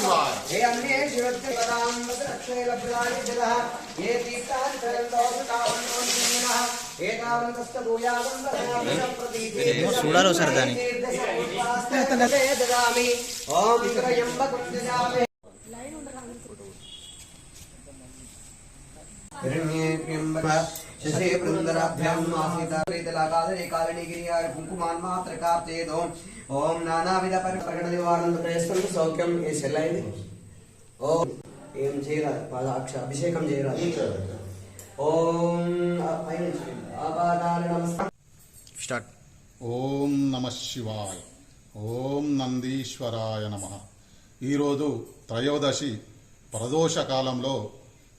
శివాయ हे अन्ये शिवस्य पदाम्बरक्षैलभ्यानि जलः ये तीर्थानि तरन्तोषितावन्तोन्नः एतावन्तश्च చూడాలి ఒకసారి దాన్ని. దదామి ఓం త్రయంబకం దదామి శశే బృందరాభ్యాం కుంకుమాన్ మాత్ర కార్తేదో ఓం నానావిధ పరిప్రకట నివారణ ప్రయత్నం సౌఖ్యం ఏ సెల్లైంది ఓం ఏం చేయరాదు పాదాక్ష అభిషేకం చేయరాదు ఓం ఆ నమస్కారం స్టార్ట్ ఓం నమ శివాయ ఓం నందీశ్వరాయ నమ ఈరోజు త్రయోదశి ప్రదోష కాలంలో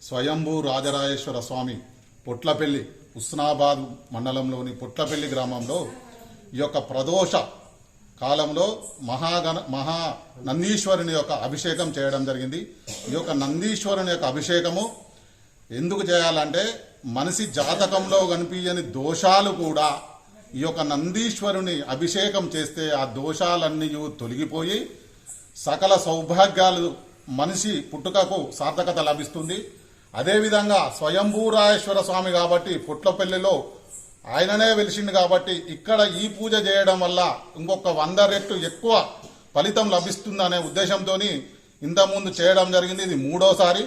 స్వయంభూ రాజరాజేశ్వర స్వామి పొట్లపల్లి హుస్నాబాద్ మండలంలోని పొట్లపల్లి గ్రామంలో ఈ యొక్క ప్రదోష కాలంలో మహాగణ మహా నందీశ్వరుని యొక్క అభిషేకం చేయడం జరిగింది. ఈ యొక్క నందీశ్వరుని యొక్క అభిషేకము ఎందుకు చేయాలంటే మనిషి జాతకంలో కనిపించని దోషాలు కూడా ఈ యొక్క నందీశ్వరుని అభిషేకం చేస్తే ఆ దోషాలన్నీ తొలగిపోయి సకల సౌభాగ్యాలు మనిషి పుట్టుకకు సార్థకత లభిస్తుంది. అదేవిధంగా స్వయంభూరాయేశ్వర స్వామి కాబట్టి పుట్లపల్లిలో ఆయననే వెలిసిండు కాబట్టి ఇక్కడ ఈ పూజ చేయడం వల్ల ఇంకొక వంద రెట్లు ఎక్కువ ఫలితం లభిస్తుందనే ఉద్దేశంతో ఇంతకుముందు చేయడం జరిగింది. ఇది మూడోసారి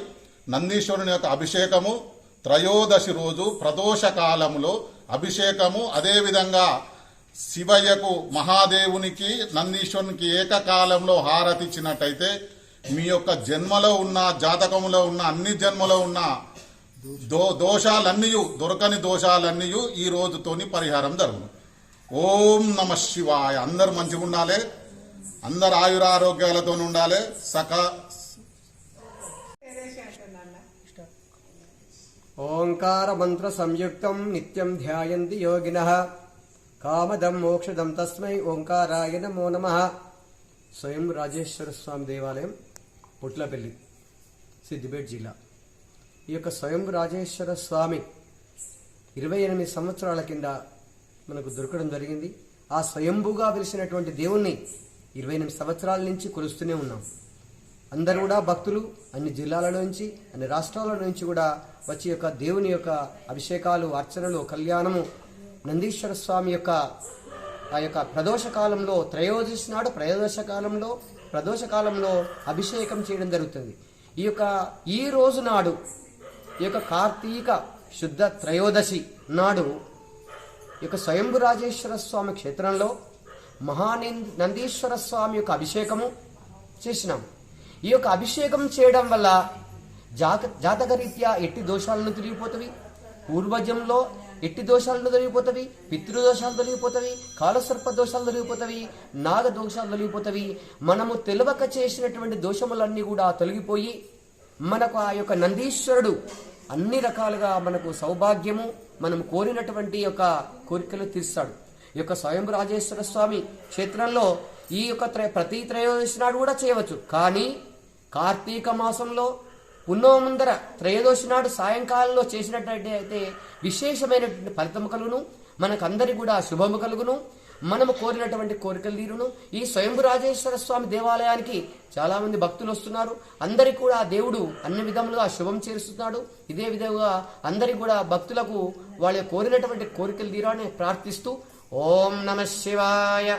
నందీశ్వరుని యొక్క అభిషేకము. త్రయోదశి రోజు ప్రదోష కాలములో అభిషేకము. అదేవిధంగా శివయ్యకు మహాదేవునికి నందీశ్వరునికి ఏకకాలంలో హారతి ఇచ్చినట్టయితే మీ యొక్క జన్మలో ఉన్న జాతకంలో ఉన్న అన్ని జన్మలో ఉన్న దో దోషాలన్నీ దొరకని దోషాలన్నీ ఈ రోజుతోని పరిహారం జరుగును. ఓం నమ శివాయ. అందరు మంచిగా ఉండాలి. అందరు ఆయురారోగ్యాలతో ఉండాలి. సక ఓంకార మంత్ర సంయుక్తం నిత్యం ధ్యాయంతి యోగిన. కామదం మోక్షదం తస్మై ఓంకారాయ నమో నమ. స్వయం రాజేశ్వర స్వామి దేవాలయం. పుట్లపల్లి సిద్దిపేట జిల్లా. ఈ యొక్క స్వయం రాజేశ్వర స్వామి ఇరవై ఎనిమిది సంవత్సరాల కింద మనకు దొరకడం జరిగింది. ఆ స్వయంభూగా వెలిసినటువంటి దేవుణ్ణి ఇరవై ఎనిమిది సంవత్సరాల నుంచి కొలుస్తూనే ఉన్నాం. అందరూ కూడా భక్తులు అన్ని జిల్లాల నుంచి అన్ని రాష్ట్రాల నుంచి కూడా వచ్చి యొక్క దేవుని యొక్క అభిషేకాలు అర్చనలు కళ్యాణము నందీశ్వర స్వామి యొక్క ఆ యొక్క ప్రదోష కాలంలో త్రయోదశి నాడు ప్రయోదశ కాలంలో ప్రదోష కాలంలో అభిషేకం చేయడం జరుగుతుంది. ఈ యొక్క ఈ రోజు నాడు ఈ యొక్క కార్తీక శుద్ధ త్రయోదశి నాడు ఈ యొక్క స్వయంభు రాజేశ్వర స్వామి క్షేత్రంలో మహానంద నందీశ్వర స్వామి యొక్క అభిషేకము చేసినాం. ఈ యొక్క అభిషేకం చేయడం వల్ల జాత జాతకరీత్యా ఎట్టి దోషాలను తిరిగిపోతుంది పూర్వజంలో ఎట్టి దోషాలను తొలగిపోతవి? పితృదోషాలు తొలగిపోతవి? కాలసర్ప దోషాలు తొలగిపోతవి? నాగ దోషాలు తొలగిపోతవి? మనము తెలివక చేసినటువంటి దోషములన్నీ కూడా తొలగిపోయి మనకు ఆ యొక్క నందీశ్వరుడు అన్ని రకాలుగా మనకు సౌభాగ్యము మనం కోరినటువంటి యొక్క కోరికలు తీర్చాడు ఈ యొక్క స్వయం రాజేశ్వర స్వామి క్షేత్రంలో ఈ యొక్క త్రయ ప్రతి త్రయోదశి నాడు కూడా చేయవచ్చు. కానీ కార్తీక మాసంలో ఉన్నో ముందర త్రయోదశి నాడు సాయంకాలంలో చేసినట్టయితే అయితే విశేషమైనటువంటి ఫలితం కలుగును. మనకందరి కూడా శుభము కలుగును. మనము కోరినటువంటి కోరికలు తీరును. ఈ స్వయంభు రాజేశ్వర స్వామి దేవాలయానికి చాలామంది భక్తులు వస్తున్నారు. అందరి కూడా దేవుడు అన్ని విధములుగా శుభం చేరుస్తున్నాడు. ఇదే విధంగా అందరి కూడా భక్తులకు వాళ్ళ కోరినటువంటి కోరికలు తీరాలని ప్రార్థిస్తూ ఓం నమ శివాయ.